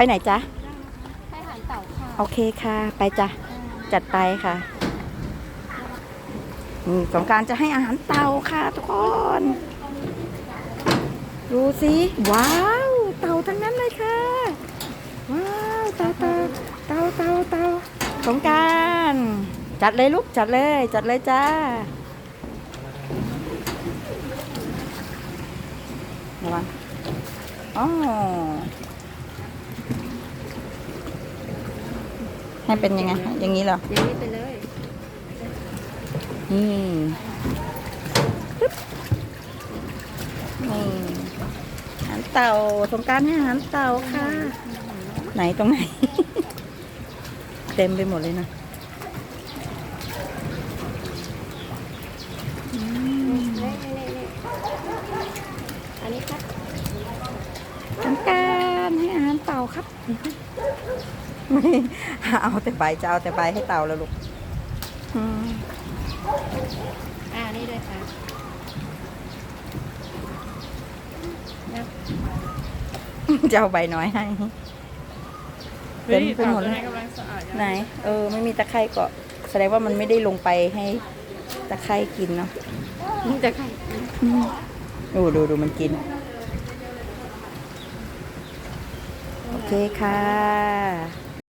ไปไหนจ๊ะให้อาหารเต่าค่ะโอเคค่ะ ไปจ้ะจัดไปค่ะนี่สงกรารจะให้อาหารเต่าค่ะทุกคน ดูสิว้าว เต่าทั้งนั้นเลยค่ะ ว้าวเต่าเต่าเต่าเต่าเต่าสงกรารจัดเลยลูกจัดเลย จัดเลยจ้าระวังอ๋อ ให้เป็นยังไง อย่างนี้เหรอ อย่างนี้ไปเลย นี่ปึ๊บนี่อาหารเต่าสงกรารให้อาหารเต่าค่ะ ไหนตรงไหน เต็มไปหมดเลยนะอืมเน่เน่เน่อันนี้ครับสงกรารให้อาหารเต่าครับ ไม่เอาแต่ใบจะเอาแต่ใบให้เต่าแล้วลูกอืมอ่านี่เลยค่ะจะเอาใบน้อยให้ เต็มไปหมดเลยกำลังสะอาดไหน เออ ไม่มีตะไคร่เกาะแสดงว่ามันไม่ได้ลงไปให้ตะไคร่กินเนาะนี่จะไข่ดูดูดูมันกิน โอเคค่ะ